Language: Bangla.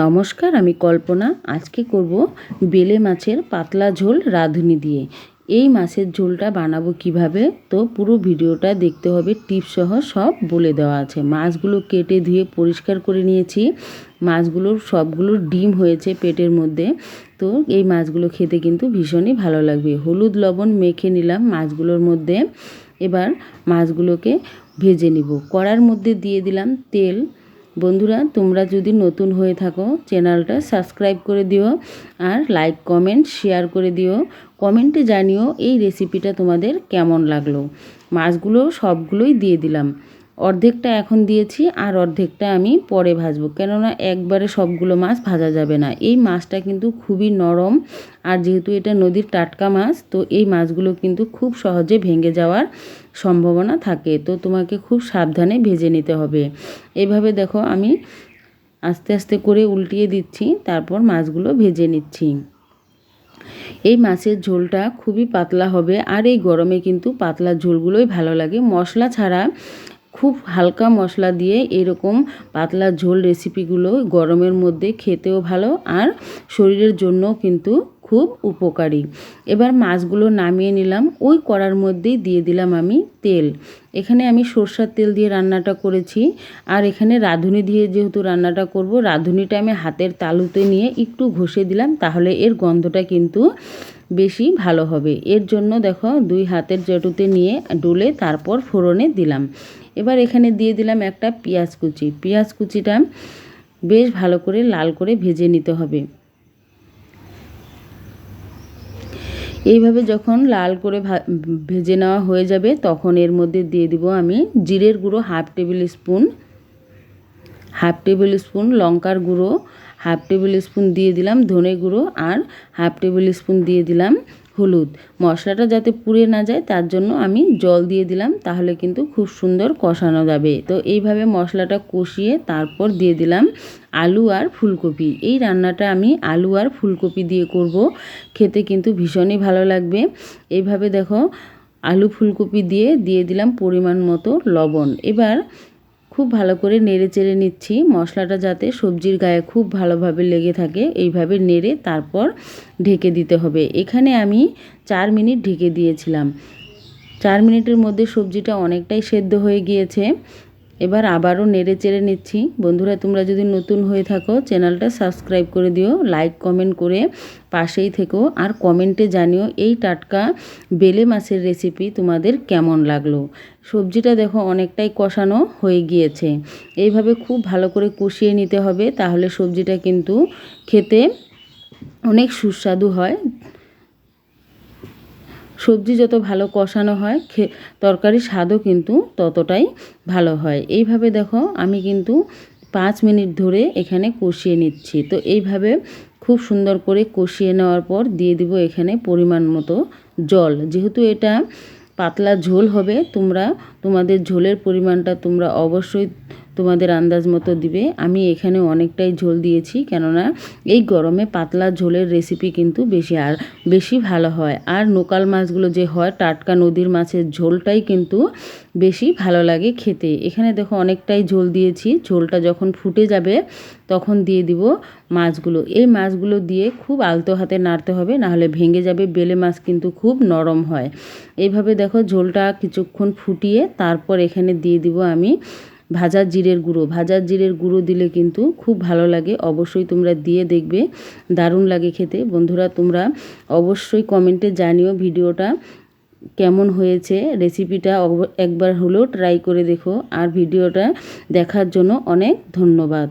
নমস্কার, আমি কল্পনা। আজকে করব বেলে মাছের পাতলা ঝোল রাঁধুনি দিয়ে। এই মাছের ঝোলটা বানাবো কীভাবে? তো পুরো ভিডিওটা দেখতে হবে টিপসহ সব বলে দেওয়া আছে। মাছগুলো কেটে ধুয়ে পরিষ্কার করে নিয়েছি। মাছগুলোর সবগুলোর ডিম হয়েছে পেটের মধ্যে। তো এই মাছগুলো খেতে কিন্তু ভীষণই ভালো লাগবে। হলুদ লবণ মেখে নিলাম মাছগুলোর মধ্যে। এবার মাছগুলোকে ভেজে নিব। কড়ার মধ্যে দিয়ে দিলাম তেল। বন্ধুরা, তোমরা যদি নতুন হয়ে থাকো, চ্যানেলটা সাবস্ক্রাইব করে দিও আর লাইক, কমেন্ট, শেয়ার করে দিও। কমেন্টে জানিও এই রেসিপিটা তোমাদের কেমন লাগল। মাছগুলো সবগুলোই দিয়ে দিলাম। অর্ধেকটা এখন দিয়েছি আর অর্ধেকটা আমি পরে ভাজবো। কেননা একবারে সবগুলো মাছ ভাজা যাবে না। এই মাছটা কিন্তু খুবই নরম আর যেহেতু এটা নদীর টাটকা মাছ, তো এই মাছগুলো কিন্তু খুব সহজে ভেঙে যাওয়ার সম্ভাবনা থাকে। তো তোমাকে খুব সাবধানে ভেজে নিতে হবে। এভাবে দেখো আমি আস্তে আস্তে করে উল্টিয়ে দিচ্ছি, তারপর মাছগুলো ভেজে নিচ্ছি। এই মাছের ঝোলটা খুবই পাতলা হবে আর এই গরমে কিন্তু পাতলা ঝোলগুলোই ভালো লাগে। মশলা ছাড়া খুব হালকা মশলা দিয়ে এরকম পাতলা ঝোল রেসিপিগুলো গরমের মধ্যে খেতেও ভালো আর শরীরের জন্য কিন্তু খুব উপকারী। এবার মাছগুলো নামিয়ে নিলাম। ওই কড়ার মধ্যেই দিয়ে দিলাম আমি তেল। এখানে আমি সর্ষার তেল দিয়ে রান্নাটা করেছি। আর এখানে রাঁধুনি দিয়ে যেহেতু রান্নাটা করব, রাঁধুনিটা আমি হাতের তালুতে নিয়ে একটু ঘষে দিলাম, তাহলে এর গন্ধটা কিন্তু বেশি ভালো হবে। এর জন্য দেখো দুই হাতের জটুতে নিয়ে ডুলে তারপর ফোড়নে দিলাম। এবার এখানে দিয়ে দিলাম একটা পেঁয়াজ কুচি। পেঁয়াজ কুচিটা বেশ ভালো করে লাল করে ভেজে নিতে হবে। এইভাবে যখন লাল করে ভেজে নেওয়া হয়ে যাবে, তখন এর মধ্যে দিয়ে দিব আমি জিরের গুঁড়ো half table spoon, half table spoon লঙ্কার গুঁড়ো, হাফ টেবিল স্পুন দিয়ে দিলাম ধনে গুঁড়ো, আর হাফ টেবিল স্পুন দিয়ে দিলাম হলুদ। মশলাটা যাতে পুড়ে না যায়, তার জন্য আমি জল দিয়ে দিলাম, তাহলে কিন্তু খুব সুন্দর কষানো যাবে। তো এইভাবে মশলাটা কষিয়ে তারপর দিয়ে দিলাম আলু আর ফুলকপি। এই রান্নাটা আমি আলু আর ফুলকপি দিয়ে করব। খেতে কিন্তু ভীষণই ভালো লাগবে। এইভাবে দেখো, আলু ফুলকপি দিয়ে দিয়ে দিলাম পরিমাণ মতো লবণ। এবার খুব ভালো করে নেড়ে চেড়ে নিচ্ছি। মশলাটা যাতে সবজির গায়ে খুব ভালোভাবে লেগে থাকে, এইভাবে নেড়ে তারপর ঢেকে দিতে হবে। এখানে আমি চার মিনিট ঢেকে দিয়েছিলাম। চার মিনিটের মধ্যে সবজিটা অনেকটাই সেদ্ধ হয়ে গিয়েছে। এবার আবারও নেড়ে চেড়ে নিচ্ছি। বন্ধুরা, তোমরা যদি নতুন হয়ে থাকো, চ্যানেলটা সাবস্ক্রাইব করে দিও, লাইক, কমেন্ট করে পাশেই থেকো, আর কমেন্টে জানিও এই টাটকা বেলে মাছের রেসিপি তোমাদের কেমন লাগল। সবজিটা দেখো অনেকটাই কষানো হয়ে গিয়েছে। এইভাবে খুব ভালো করে কষিয়ে নিতে হবে, তাহলে সবজিটা কিন্তু খেতে অনেক সুস্বাদু হয়। সবজি যত ভালো কষানো হয়, খে, তরকারির স্বাদও কিন্তু ততটাই ভালো হয়। এইভাবে দেখো আমি কিন্তু পাঁচ মিনিট ধরে এখানে কষিয়ে নিচ্ছি। তো এইভাবে খুব সুন্দর করে কষিয়ে নেওয়ার পর দিয়ে দিব এখানে পরিমাণ মতো জল। যেহেতু এটা পাতলা ঝোল হবে, তোমরা তোমাদের ঝোলের পরিমাণটা তোমরা অবশ্যই তোমাদের আন্দাজ মতো দিবে। আমি এখানে অনেকটাই ঝোল দিয়েছি, কেননা এই গরমে পাতলা ঝোলের রেসিপি কিন্তু বেশি আর বেশি ভালো হয়। আর নোকাল মাছগুলো যে হয়, টাটকা নদীর মাছের ঝোলটাই কিন্তু বেশি ভালো লাগে খেতে। এখানে দেখো অনেকটাই ঝোল দিয়েছি। ঝোলটা যখন ফুটে যাবে, তখন দিয়ে দিব মাছগুলো। এই মাছগুলো দিয়ে খুব আলতো হাতে নাড়তে হবে, নাহলে ভেঙে যাবে। বেলে মাছ কিন্তু খুব নরম হয়। এইভাবে দেখো ঝোলটা কিছুক্ষণ ফুটিয়ে তারপর এখানে দিয়ে দিব আমি ভাজা জিরের গুঁড়ো। ভাজা জিরের গুঁড়ো দিলে কিন্তু খুব ভালো লাগে। অবশ্যই তোমরা দিয়ে দেখবে। দারুণ লাগে খেতে। বন্ধুরা, তোমরা অবশ্যই কমেন্টে জানিও ভিডিওটা কেমন হয়েছে। রেসিপিটা একবার হলেও ট্রাই করে দেখো। আর ভিডিওটা দেখার জন্য অনেক ধন্যবাদ।